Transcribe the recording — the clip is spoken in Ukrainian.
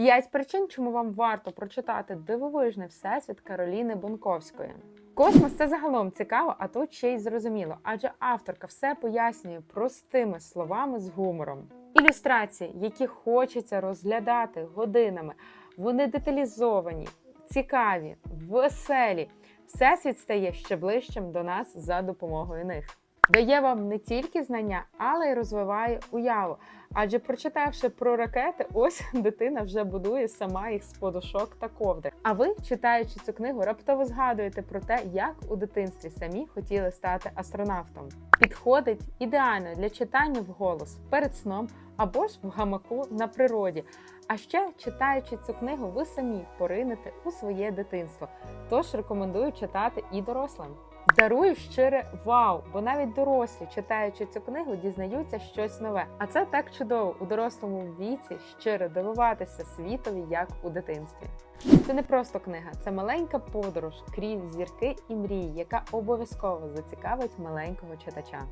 П'ять причин, чому вам варто прочитати дивовижний всесвіт Кароліни Бунковської. Космос це загалом цікаво, а тут ще й зрозуміло, адже авторка все пояснює простими словами з гумором. Ілюстрації, які хочеться розглядати годинами, вони деталізовані, цікаві, веселі. Всесвіт стає ще ближчим до нас за допомогою них. Дає вам не тільки знання, але й розвиває уяву. Адже прочитавши про ракети, ось дитина вже будує сама їх з подушок та ковдр. А ви, читаючи цю книгу, раптово згадуєте про те, як у дитинстві самі хотіли стати астронавтом. Підходить ідеально для читання вголос перед сном або ж в гамаку на природі. А ще читаючи цю книгу, ви самі поринете у своє дитинство. Тож рекомендую читати і дорослим. Дарую щире вау, бо навіть дорослі, читаючи цю книгу, дізнаються щось нове. А це так чудово у дорослому віці щиро дивуватися світові, як у дитинстві. Це не просто книга, це маленька подорож крізь зірки і мрії, яка обов'язково зацікавить маленького читача.